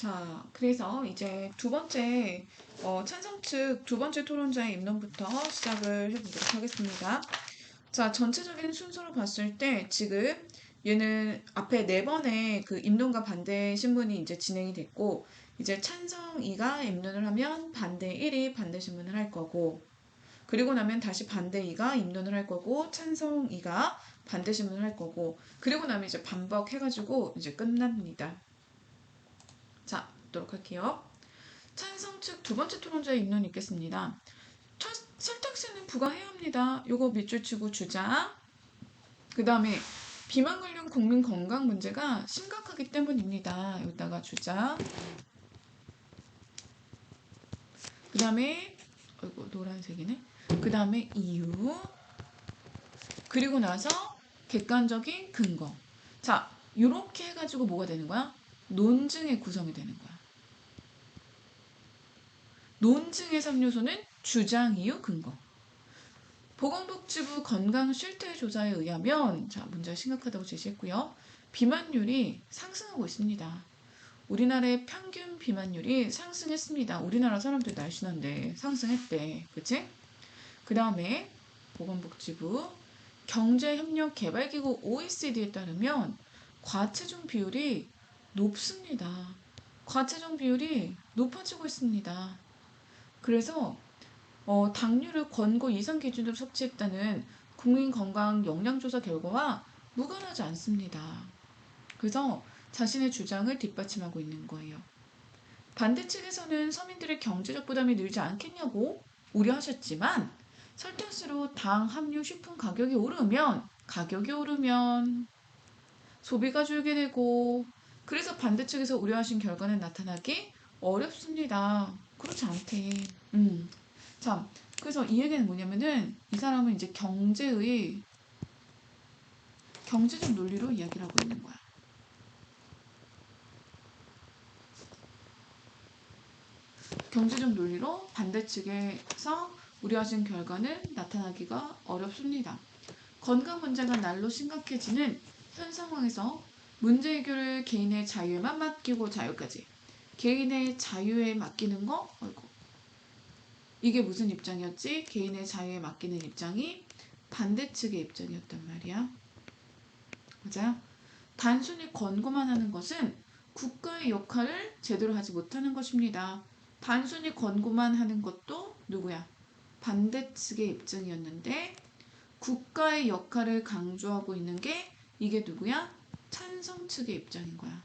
자, 그래서 이제 두 번째 어, 찬성 측 두 번째 토론자의 입론부터 시작을 해보도록 하겠습니다. 자, 전체적인 순서로 봤을 때 지금 얘는 앞에 네 번의 그 입론과 반대 신문이 이제 진행이 됐고 이제 찬성 2가 입론을 하면 반대 1이 반대 신문을 할 거고 그리고 나면 다시 반대 2가 입론을 할 거고 찬성 2가 반대 신문을 할 거고 그리고 나면 이제 반복해가지고 이제 끝납니다. 자, 보도록 할게요. 찬성 측 두 번째 토론자의 입론이 있겠습니다. 첫, 설득세는 부과해야 합니다. 요거 밑줄 치고 주자. 그 다음에 비만 관련 국민 건강 문제가 심각하기 때문입니다. 여기다가 주자. 그 다음에 어이구 노란색이네. 그 다음에 이유. 그리고 나서 객관적인 근거. 자, 이렇게 해가지고 뭐가 되는 거야? 논증의 구성이 되는 거야. 논증의 3요소는 주장, 이유, 근거. 보건복지부 건강실태 조사에 의하면 자 문제가 심각하다고 제시했고요. 비만율이 상승하고 있습니다. 우리나라의 평균 비만율이 상승했습니다. 우리나라 사람들 날씬한데 상승했대. 그치? 그 다음에 보건복지부 경제협력개발기구 OECD에 따르면 과체중 비율이 높습니다. 과체중 비율이 높아지고 있습니다. 그래서 어, 당류를 권고 이상 기준으로 섭취했다는 국민건강 영양조사 결과와 무관하지 않습니다. 그래서 자신의 주장을 뒷받침하고 있는 거예요. 반대 측에서는 서민들의 경제적 부담이 늘지 않겠냐고 우려하셨지만 설탕수로 당 함유 식품 가격이 오르면 가격이 오르면 소비가 줄게 되고 그래서 반대 측에서 우려하신 결과는 나타나기 어렵습니다. 그렇지 않대. 음. 자, 그래서 이 얘기는 뭐냐면은 이 사람은 이제 경제의 경제적 논리로 이야기를 하고 있는 거야. 경제적 논리로 반대 측에서 우려하신 결과는 나타나기가 어렵습니다. 건강 문제가 날로 심각해지는 현 상황에서 문제 해결을 개인의 자유에만 맡기고 자유까지 개인의 자유에 맡기는 거 어이구 이게 무슨 입장이었지? 개인의 자유에 맡기는 입장이 반대 측의 입장이었단 말이야. 맞아요? 단순히 권고만 하는 것은 국가의 역할을 제대로 하지 못하는 것입니다. 단순히 권고만 하는 것도 누구야? 반대 측의 입장이었는데 국가의 역할을 강조하고 있는 게 이게 누구야? 찬성 측의 입장인 거야.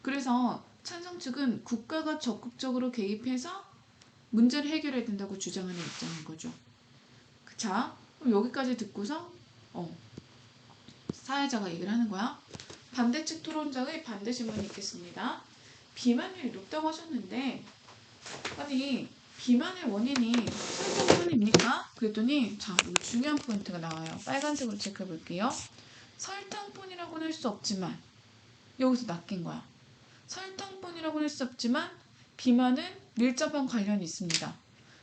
그래서 찬성 측은 국가가 적극적으로 개입해서 문제를 해결해야 된다고 주장하는 입장인 거죠. 자, 그럼 여기까지 듣고서 어, 사회자가 얘기를 하는 거야. 반대측 토론자의 반대 질문이 있겠습니다. 비만율이 높다고 하셨는데 아니 비만의 원인이 설탕 때문입니까? 그랬더니 자 여기 중요한 포인트가 나와요. 빨간색으로 체크해 볼게요. 설탕뿐이라고는 할 수 없지만 여기서 낚인 거야. 설탕뿐이라고는 할 수 없지만 비만은 밀접한 관련이 있습니다.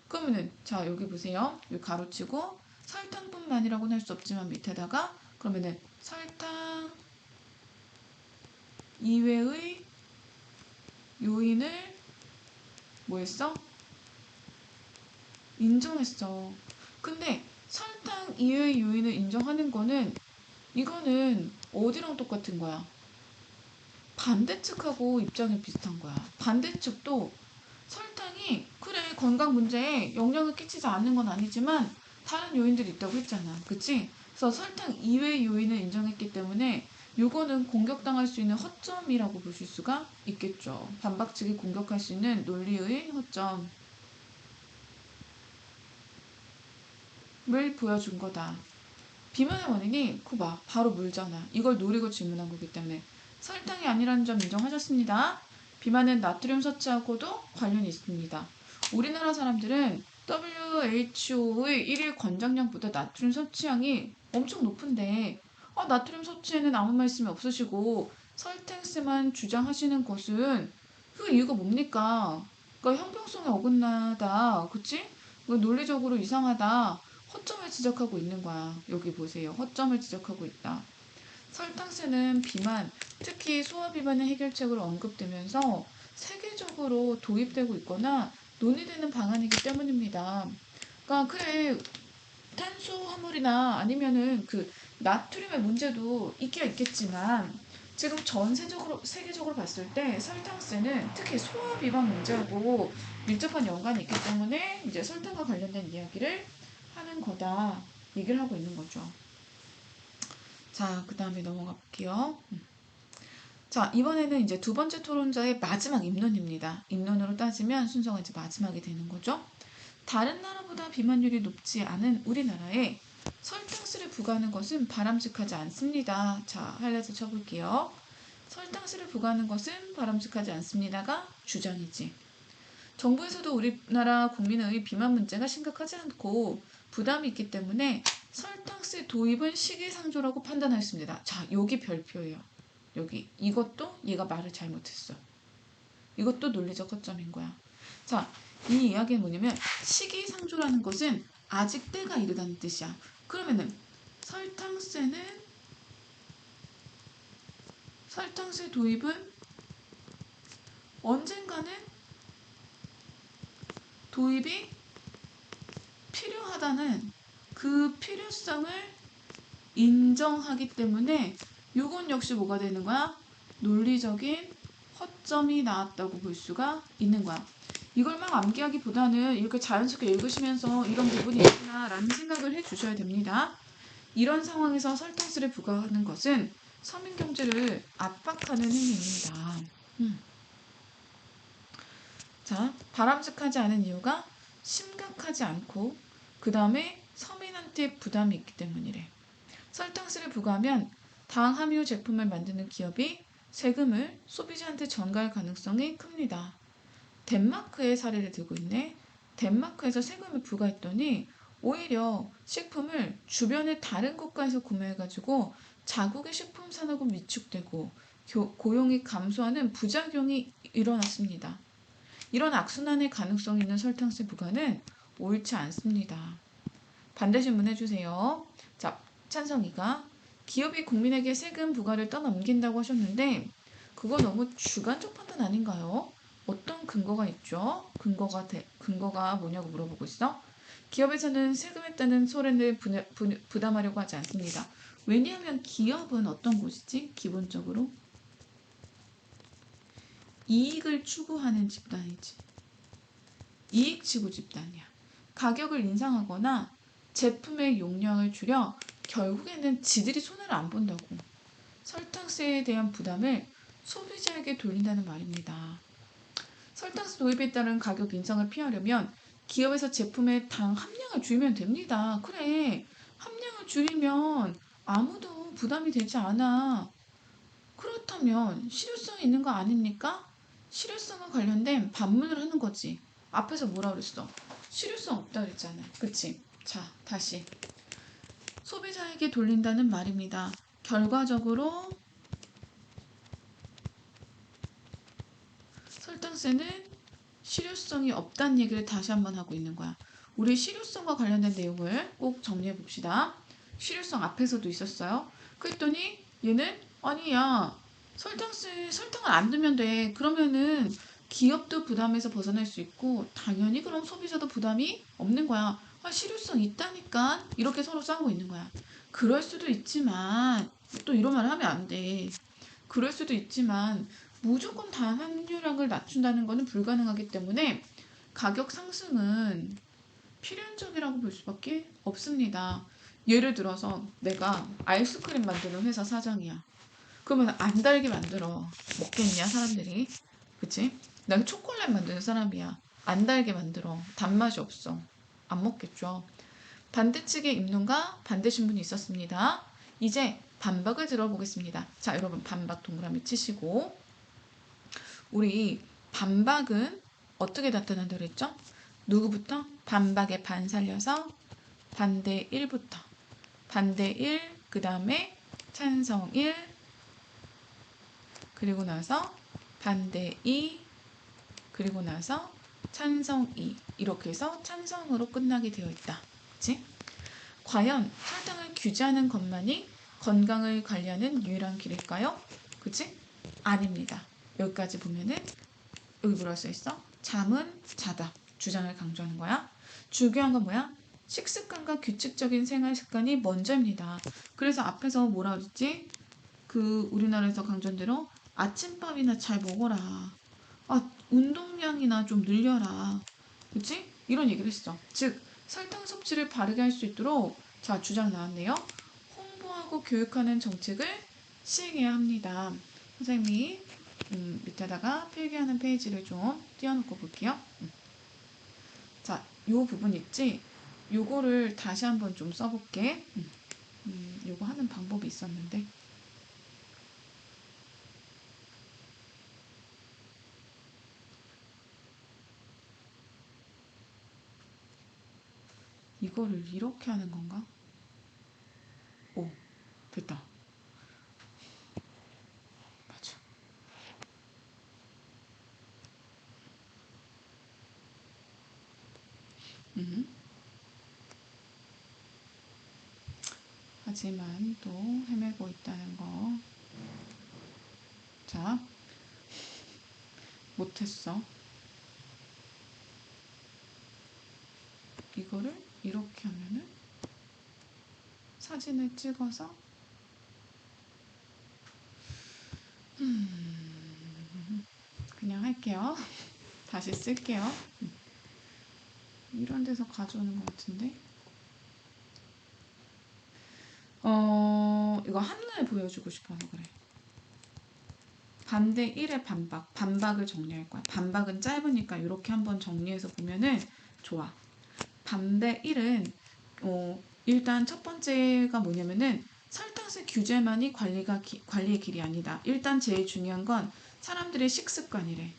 그러면은 자 여기 보세요. 여기 가로치고 설탕뿐만이라고는 할 수 없지만 밑에다가 그러면은 설탕 이외의 요인을 뭐 했어? 인정했어. 근데 설탕 이외의 요인을 인정하는 거는 이거는 어디랑 똑같은 거야? 반대측하고 입장이 비슷한 거야. 반대측도 설탕이 그래 건강 문제에 영향을 끼치지 않는 건 아니지만 다른 요인들이 있다고 했잖아. 그치? 그래서 설탕 이외의 요인을 인정했기 때문에 요거는 공격당할 수 있는 허점이라고 보실 수가 있겠죠. 반박 측이 공격할 수 있는 논리의 허점. 을 보여준 거다. 비만의 원인이 그봐 바로 물잖아. 이걸 노리고 질문한 거기 때문에 설탕이 아니라는 점 인정하셨습니다. 비만은 나트륨 섭취하고도 관련이 있습니다. 우리나라 사람들은 WHO의 1일 권장량보다 나트륨 섭취량이 엄청 높은데 아, 나트륨 섭취에는 아무 말씀이 없으시고 설탕세만 주장하시는 것은 그 이유가 뭡니까? 그러니까 형평성에 어긋나다. 그치? 논리적으로 이상하다. 허점을 지적하고 있는 거야. 여기 보세요. 허점을 지적하고 있다. 설탕세는 비만, 특히 소화 비만의 해결책으로 언급되면서 세계적으로 도입되고 있거나 논의되는 방안이기 때문입니다. 그러니까 그래 탄소 화물이나 아니면은 그 나트륨의 문제도 있기야 있겠지만 지금 전 세적으로 세계적으로 봤을 때 설탕세는 특히 소화 비만 문제하고 밀접한 연관이 있기 때문에 이제 설탕과 관련된 이야기를 하는 거다 얘기를 하고 있는 거죠. 자, 그 다음에 넘어가 볼게요. 음. 자, 이번에는 이제 두 번째 토론자의 마지막 입론입니다. 입론으로 따지면 순서가 이제 마지막이 되는 거죠. 다른 나라보다 비만율이 높지 않은 우리나라에 설탕수를 부과하는 것은 바람직하지 않습니다. 자, 하이라이트 쳐볼게요. 설탕수를 부과하는 것은 바람직하지 않습니다가 주장이지. 정부에서도 우리나라 국민의 비만 문제가 심각하지 않고 부담이 있기 때문에 설탕세 도입은 시기상조라고 판단하였습니다. 자, 여기 별표예요. 여기 이것도 얘가 말을 잘못했어. 이것도 논리적 허점인 거야. 자, 이 이야기는 뭐냐면 시기상조라는 것은 아직 때가 이르다는 뜻이야. 그러면은 설탕세는 설탕세 도입은 언젠가는 도입이 필요하다는 그 필요성을 인정하기 때문에 이건 역시 뭐가 되는 거야? 논리적인 허점이 나왔다고 볼 수가 있는 거야. 이걸 막 암기하기보다는 이렇게 자연스럽게 읽으시면서 이런 부분이 있구나 라는 생각을 해 주셔야 됩니다. 이런 상황에서 설탕수를 부과하는 것은 서민 경제를 압박하는 행위입니다. 음. 자, 바람직하지 않은 이유가 심각하지 않고 그 다음에 서민한테 부담이 있기 때문이래. 설탕수를 부과하면 당 함유 제품을 만드는 기업이 세금을 소비자한테 전가할 가능성이 큽니다. 덴마크의 사례를 들고 있네. 덴마크에서 세금을 부과했더니 오히려 식품을 주변의 다른 국가에서 구매해가지고 자국의 식품 산업은 위축되고 고용이 감소하는 부작용이 일어났습니다. 이런 악순환의 가능성 있는 설탕세 부과는 옳지 않습니다. 반대 신문 해주세요. 자, 찬성이가 기업이 국민에게 세금 부과를 떠넘긴다고 하셨는데 그거 너무 주관적 판단 아닌가요? 어떤 근거가 있죠? 근거가 대, 근거가 뭐냐고 물어보고 있어? 기업에서는 따른 소란을 부담하려고 하지 않습니다. 왜냐하면 기업은 어떤 곳이지? 기본적으로 이익을 추구하는 집단이지. 이익 추구 집단이야. 가격을 인상하거나 제품의 용량을 줄여 결국에는 지들이 손해를 안 본다고. 설탕세에 대한 부담을 소비자에게 돌린다는 말입니다. 설탕세 도입에 따른 가격 인상을 피하려면 기업에서 제품의 당 함량을 줄이면 됩니다. 그래, 함량을 줄이면 아무도 부담이 되지 않아. 그렇다면 실효성이 있는 거 아닙니까? 실효성과 관련된 반문을 하는 거지. 앞에서 뭐라 그랬어? 실효성 없다 그랬잖아. 그치? 자, 다시. 소비자에게 돌린다는 말입니다. 결과적으로 설탕세는 실효성이 없다는 얘기를 다시 한번 하고 있는 거야. 우리 실효성과 관련된 내용을 꼭 정리해 봅시다. 실효성 앞에서도 있었어요. 그랬더니 얘는 아니야 설탕세 설탕을 안 두면 돼. 그러면은 기업도 부담에서 벗어날 수 있고 당연히 그럼 소비자도 부담이 없는 거야. 아, 실효성 있다니까 이렇게 서로 싸우고 있는 거야. 그럴 수도 있지만 또 이런 말을 하면 안 돼. 그럴 수도 있지만 무조건 단 함유량을 낮춘다는 것은 불가능하기 때문에 가격 상승은 필연적이라고 볼 수밖에 없습니다. 예를 들어서 내가 아이스크림 만드는 회사 사장이야. 그러면 안 달게 만들어 먹겠냐 사람들이 그치? 내가 초콜릿 만드는 사람이야 안 달게 만들어 단맛이 없어 안 먹겠죠. 반대측의 입론과 반대 신문이 있었습니다. 이제 반박을 들어보겠습니다. 자 여러분 반박 동그라미 치시고. 우리 반박은 어떻게 나타난다고 했죠? 누구부터? 반박의 반 살려서 반대 1부터. 반대 1, 그 다음에 찬성 1, 그리고 나서 반대 2, 그리고 나서 찬성 2 이렇게 해서 찬성으로 끝나게 되어 있다. 그치? 과연 혈당을 규제하는 것만이 건강을 관리하는 유일한 길일까요? 그치? 아닙니다. 여기까지 보면은 여기 뭐라 써 있어? 잠은 자다. 주장을 강조하는 거야. 중요한 건 뭐야? 식습관과 규칙적인 생활 습관이 먼저입니다. 그래서 앞에서 뭐라 그랬지? 그 우리나라에서 강조한 대로 아침밥이나 잘 먹어라. 아, 운동량이나 좀 늘려라. 그치? 이런 얘기를 했어. 즉, 설탕 섭취를 바르게 할 수 있도록 자, 주장 나왔네요. 홍보하고 교육하는 정책을 시행해야 합니다. 선생님이 음, 밑에다가 필기하는 페이지를 좀 띄워놓고 볼게요. 음. 자, 요 부분 있지? 요거를 다시 한번 좀 써볼게. 음, 음, 요거 하는 방법이 있었는데. 이거를 이렇게 하는 건가? 오, 됐다. 맞아. 음. 하지만 또 헤매고 있다는 거. 자, 못했어. 이거를 이렇게 하면은 사진을 찍어서 음, 그냥 할게요. 다시 쓸게요. 음. 이런 데서 가져오는 것 같은데. 어, 이거 한눈에 보여주고 싶어서 그래. 반대 1의 반박. 반박을 정리할 거야. 반박은 짧으니까 이렇게 한번 정리해서 보면은 좋아. 반대 1은 어, 일단 첫 번째가 뭐냐면은 설탕세 규제만이 관리가 기- 관리의 길이 아니다. 일단 제일 중요한 건 사람들의 식습관이래.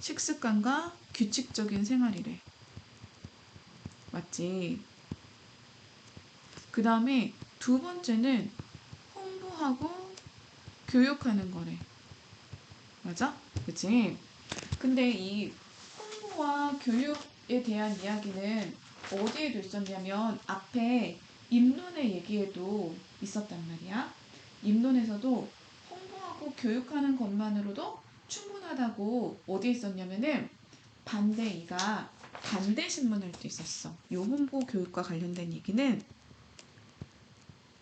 식습관과 규칙적인 생활이래. 맞지? 그 다음에 두 번째는 홍보하고 교육하는 거래. 맞아? 그치? 근데 이 홍보와 교육에 대한 이야기는 어디에도 있었냐면 앞에 입론의 얘기에도 있었단 말이야. 입론에서도 홍보하고 교육하는 것만으로도 충분하다고 어디에 있었냐면은 반대 2가 반대 신문할 때 있었어. 요 홍보 교육과 관련된 얘기는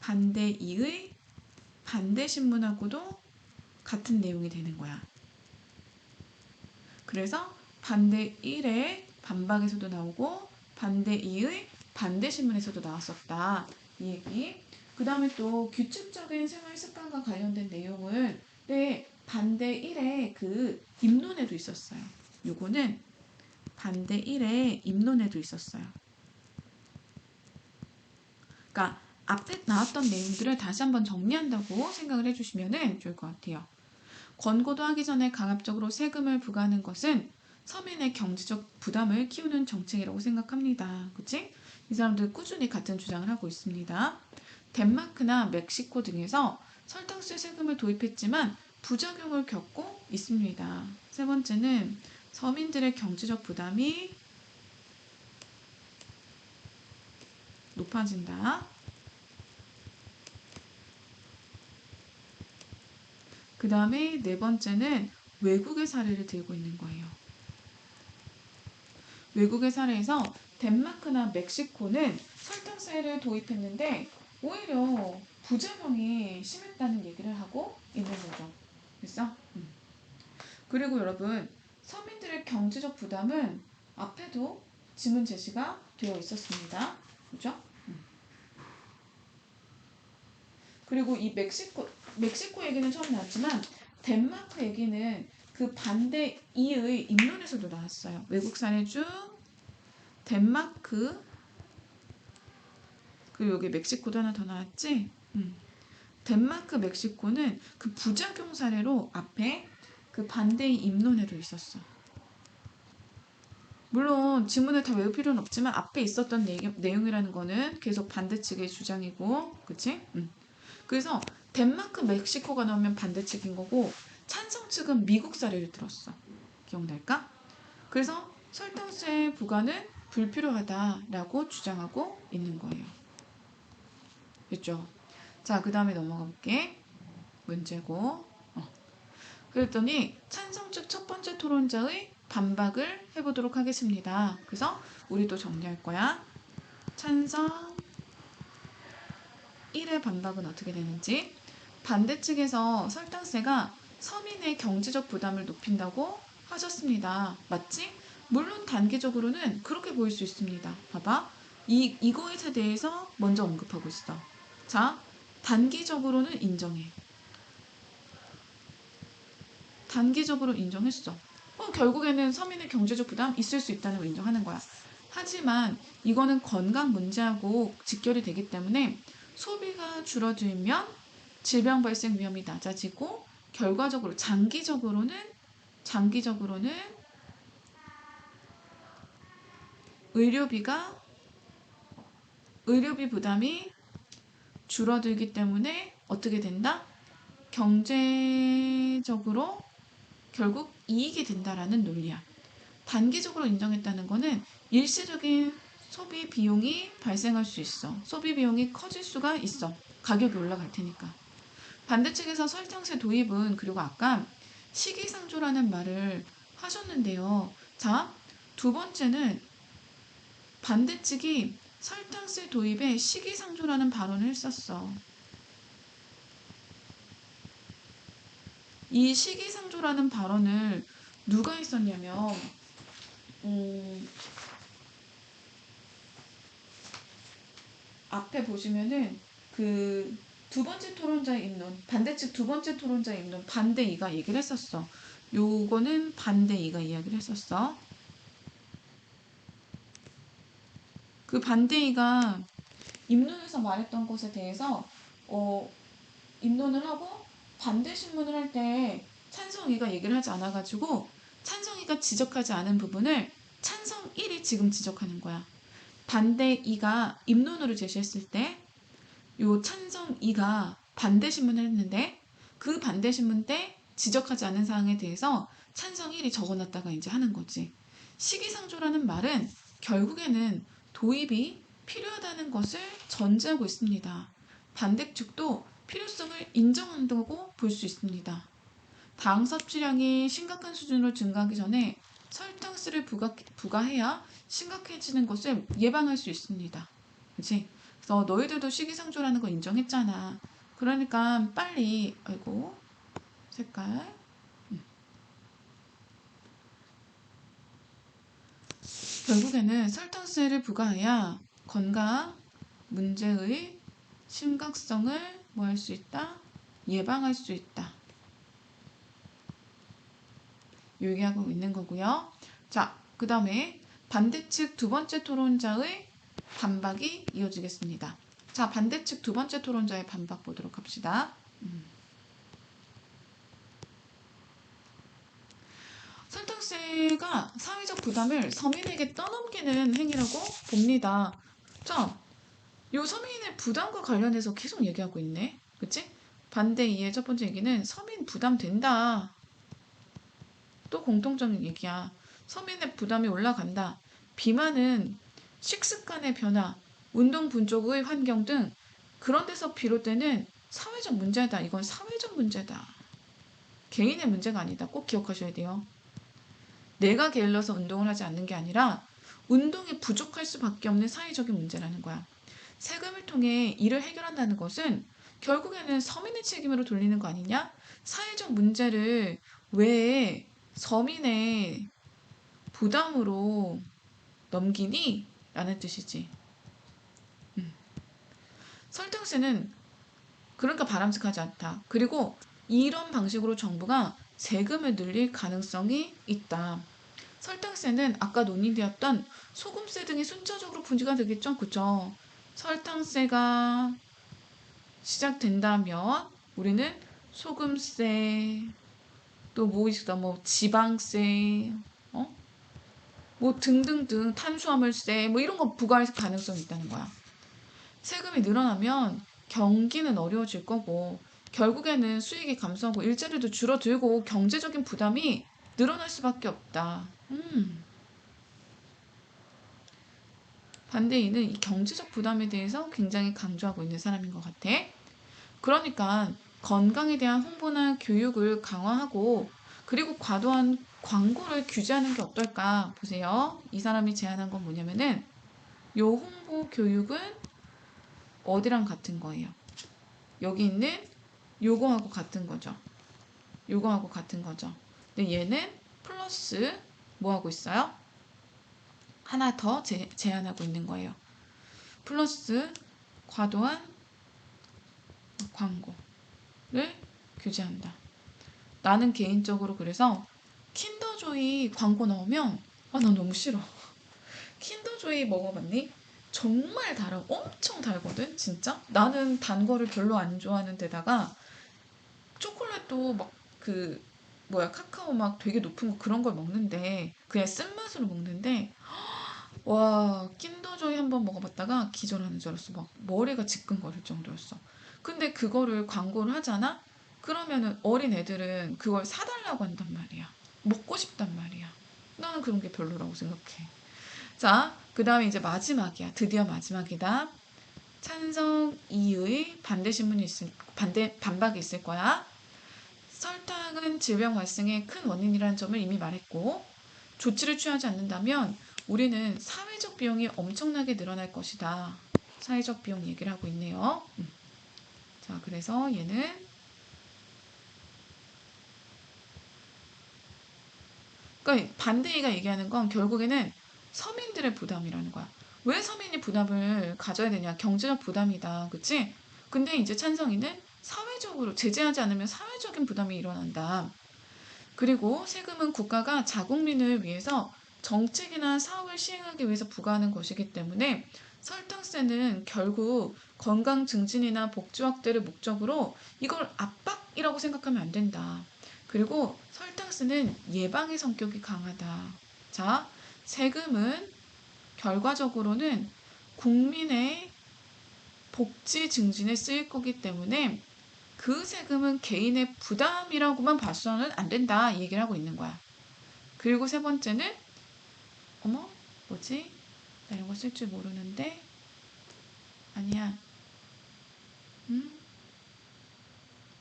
반대 2의 반대 신문하고도 같은 내용이 되는 거야. 그래서 반대 1의 반박에서도 나오고 반대 2의 반대 신문에서도 나왔었다. 이 얘기. 그 다음에 또 규칙적인 생활 습관과 관련된 내용은 네, 반대 1의 그 입론에도 있었어요. 요거는 반대 1의 입론에도 있었어요. 그러니까 앞에 나왔던 내용들을 다시 한번 정리한다고 생각을 해주시면 좋을 것 같아요. 권고도 하기 전에 강압적으로 세금을 부과하는 것은 서민의 경제적 부담을 키우는 정책이라고 생각합니다. 그치? 이 사람들 꾸준히 같은 주장을 하고 있습니다. 덴마크나 멕시코 등에서 설탕세 세금을 도입했지만 부작용을 겪고 있습니다. 세 번째는 서민들의 경제적 부담이 높아진다. 그 다음에 네 번째는 외국의 사례를 들고 있는 거예요. 외국의 사례에서 덴마크나 멕시코는 설탕세를 도입했는데 오히려 부작용이 심했다는 얘기를 하고 있는 거죠. 됐어? 음. 그리고 여러분 서민들의 경제적 부담은 앞에도 지문 제시가 되어 있었습니다. 그죠? 음. 그리고 이 멕시코 멕시코 얘기는 처음 나왔지만 덴마크 얘기는 그 반대 이의 입론에서도 나왔어요. 외국 사례 중 덴마크 그리고 여기 멕시코도 하나 더 나왔지? 음. 덴마크, 멕시코는 그 부작용 사례로 앞에 그 반대의 입론에도 있었어. 물론 지문을 다 외울 필요는 없지만 앞에 있었던 내용, 내용이라는 거는 계속 반대 측의 주장이고, 그치? 음. 그래서 덴마크, 멕시코가 나오면 반대 측인 거고 찬성 측은 미국 사례를 들었어. 기억날까? 그래서 설탕세 부과는 불필요하다라고 주장하고 있는 거예요. 됐죠? 자, 그 다음에 넘어가 볼게. 문제고. 어. 그랬더니 찬성 측 첫 번째 토론자의 반박을 해보도록 하겠습니다. 그래서 우리도 정리할 거야. 찬성 1의 반박은 어떻게 되는지 반대측에서 설탕세가 서민의 경제적 부담을 높인다고 하셨습니다. 맞지? 물론 단기적으로는 그렇게 보일 수 있습니다. 봐봐. 이, 이거에 대해서 먼저 언급하고 있어. 자, 단기적으로는 인정해. 단기적으로 인정했어. 어, 결국에는 서민의 경제적 부담 있을 수 있다는 걸 인정하는 거야. 하지만 이거는 건강 문제하고 직결이 되기 때문에 소비가 줄어들면 질병 발생 위험이 낮아지고 결과적으로 장기적으로는 장기적으로는 의료비가 의료비 부담이 줄어들기 때문에 어떻게 된다? 경제적으로 결국 이익이 된다라는 논리야. 단기적으로 인정했다는 거는 일시적인 소비 비용이 발생할 수 있어. 소비 비용이 커질 수가 있어. 가격이 올라갈 테니까. 반대측에서 설탕세 도입은 그리고 아까 시기상조라는 말을 하셨는데요. 자, 두 번째는 반대측이 설탕세 도입에 시기상조라는 발언을 했었어. 이 시기상조라는 발언을 누가 했었냐면, 음, 앞에 보시면은 그 두 번째 토론자의 입론, 반대측 두 번째 토론자의 입론, 반대 이가 얘기를 했었어. 요거는 반대 이가 이야기를 했었어. 그 반대 이가 입론에서 말했던 것에 대해서 어, 입론을 하고 반대 신문을 할 때 찬성이가 얘기를 하지 않아가지고 찬성이가 지적하지 않은 부분을 찬성 1이 지금 지적하는 거야. 반대 2가 입론으로 제시했을 때 요 찬성 2가 반대 신문을 했는데 그 반대 신문 때 지적하지 않은 사항에 대해서 찬성 1이 적어놨다가 이제 하는 거지. 시기상조라는 말은 결국에는 도입이 필요하다는 것을 전제하고 있습니다. 반대 측도 필요성을 인정한다고 볼 수 있습니다. 당 섭취량이 심각한 수준으로 증가하기 전에 설탕수를 부가, 부과해야 심각해지는 것을 예방할 수 있습니다. 그치? 그래서 너희들도 시기상조라는 거 인정했잖아. 그러니까 빨리, 아이고, 색깔. 음. 결국에는 설탕수를 부과해야 건강 문제의 심각성을 뭐 할 수 있다? 예방할 수 있다. 얘기하고 있는 거고요. 자, 그 다음에 반대측 두 번째 토론자의 반박이 이어지겠습니다. 자, 반대측 두 번째 토론자의 반박 보도록 합시다. 음. 설탕세가 사회적 부담을 서민에게 떠넘기는 행위라고 봅니다. 자, 요 서민의 부담과 관련해서 계속 얘기하고 있네. 그치? 반대 이의 첫 번째 얘기는 서민 부담된다. 또 공통적인 얘기야. 서민의 부담이 올라간다. 비만은 식습관의 변화, 운동 분족의 환경 등 그런 데서 비롯되는 사회적 문제다. 이건 사회적 문제다. 개인의 문제가 아니다. 꼭 기억하셔야 돼요. 내가 게을러서 운동을 하지 않는 게 아니라 운동이 부족할 수밖에 없는 사회적인 문제라는 거야. 세금을 통해 이를 해결한다는 것은 결국에는 서민의 책임으로 돌리는 거 아니냐? 사회적 문제를 왜 서민의 부담으로 넘기니? 라는 뜻이지. 음. 설탕세는 그러니까 바람직하지 않다. 그리고 이런 방식으로 정부가 세금을 늘릴 가능성이 있다. 설탕세는 아까 논의되었던 소금세 등이 순차적으로 분지가 되겠죠. 그죠? 설탕세가 시작된다면 우리는 소금세 또 뭐 있어 뭐 지방세 어? 뭐 등등등 탄수화물세 뭐 이런 거 부과할 가능성이 있다는 거야. 세금이 늘어나면 경기는 어려워질 거고 결국에는 수익이 감소하고 일자리도 줄어들고 경제적인 부담이 늘어날 수밖에 없다. 음. 반대인은 이 경제적 부담에 대해서 굉장히 강조하고 있는 사람인 것 같아. 그러니까 건강에 대한 홍보나 교육을 강화하고 그리고 과도한 광고를 규제하는 게 어떨까 보세요. 이 사람이 제안한 건 뭐냐면은 요 홍보 교육은 어디랑 같은 거예요? 여기 있는 요거하고 같은 거죠. 요거하고 같은 거죠. 근데 얘는 플러스 뭐 하고 있어요? 하나 더 제, 제한하고 있는 거예요. 플러스 과도한 광고를 규제한다. 나는 개인적으로 그래서 킨더조이 광고 나오면 아, 나 너무 싫어. 킨더조이 먹어봤니? 정말 달아. 엄청 달거든, 진짜. 나는 단 거를 별로 안 좋아하는 데다가 초콜릿도 막 그 뭐야 카카오 막 되게 높은 거 그런 걸 먹는데 그냥 쓴맛으로 먹는데 와 킨더조이 한번 먹어봤다가 기절하는 줄 알았어. 막 머리가 지끈거릴 정도였어. 근데 그거를 광고를 하잖아? 그러면은 어린 애들은 그걸 사달라고 한단 말이야. 먹고 싶단 말이야. 나는 그런 게 별로라고 생각해. 자, 그 다음에 이제 마지막이야. 드디어 마지막이다. 찬성 이의 반대 신문이 있을, 반대, 반박이 있을 거야. 설탕은 질병 발생의 큰 원인이라는 점을 이미 말했고, 조치를 취하지 않는다면 우리는 사회적 비용이 엄청나게 늘어날 것이다. 사회적 비용 얘기를 하고 있네요. 음. 자, 그래서 얘는 그러니까 반대이가 얘기하는 건 결국에는 서민들의 부담이라는 거야. 왜 서민이 부담을 가져야 되냐? 경제적 부담이다. 그치? 근데 이제 찬성이는 사회적으로 제재하지 않으면 사회적인 부담이 일어난다. 그리고 세금은 국가가 자국민을 위해서 정책이나 사업을 시행하기 위해서 부과하는 것이기 때문에 설탕세는 결국 건강 증진이나 복지 확대를 목적으로 이걸 압박이라고 생각하면 안 된다. 그리고 설탕세는 예방의 성격이 강하다. 자, 세금은 결과적으로는 국민의 복지 증진에 쓰일 거기 때문에 그 세금은 개인의 부담이라고만 봐서는 안 된다. 이 얘기를 하고 있는 거야. 그리고 세 번째는 어머 뭐지? 나 이런 거 쓸 줄 모르는데 아니야. 응?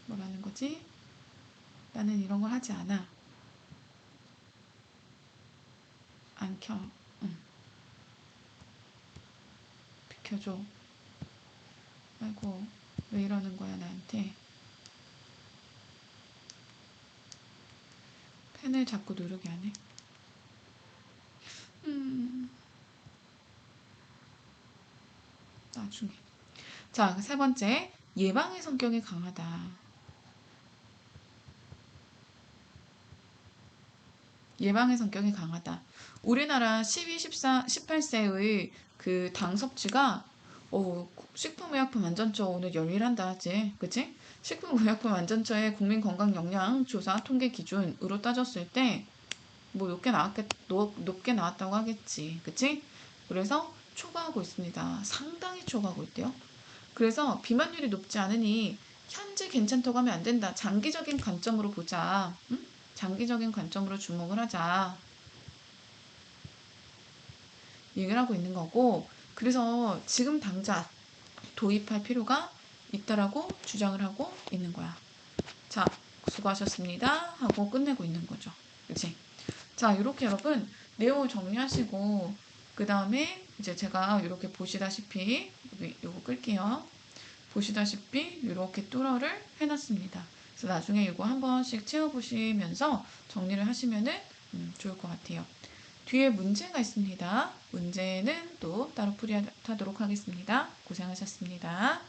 뭐라는 거지? 나는 이런 걸 하지 않아. 안 켜. 응. 비켜줘. 아이고, 왜 이러는 거야, 나한테. 펜을 자꾸 누르게 하네. 음. 나중에. 자, 세 번째. 예방의 성격이 강하다. 예방의 성격이 강하다. 우리나라 12, 14, 18세의 그 당 섭취가 어, 식품의약품안전처 오늘 열일한다 하지, 그치? 식품의약품안전처의 국민건강영양조사 통계 기준으로 따졌을 때 뭐 높게 나왔겠, 높게 나왔다고 하겠지, 그치? 그래서 초과하고 있습니다. 상당히 초과하고 있대요. 그래서 비만율이 높지 않으니 현재 괜찮다고 하면 안 된다. 장기적인 관점으로 보자. 응? 장기적인 관점으로 주목을 하자. 얘기를 하고 있는 거고, 그래서 지금 당장 도입할 필요가 있다라고 주장을 하고 있는 거야. 자, 수고하셨습니다. 하고 끝내고 있는 거죠. 그치? 자, 이렇게 여러분, 내용을 정리하시고, 그 다음에 이제 제가 이렇게 보시다시피, 여기 요거 끌게요. 보시다시피 이렇게 뚫어를 해놨습니다. 그래서 나중에 이거 한 번씩 채워보시면서 정리를 하시면은 음, 좋을 것 같아요. 뒤에 문제가 있습니다. 문제는 또 따로 풀이하도록 하겠습니다. 고생하셨습니다.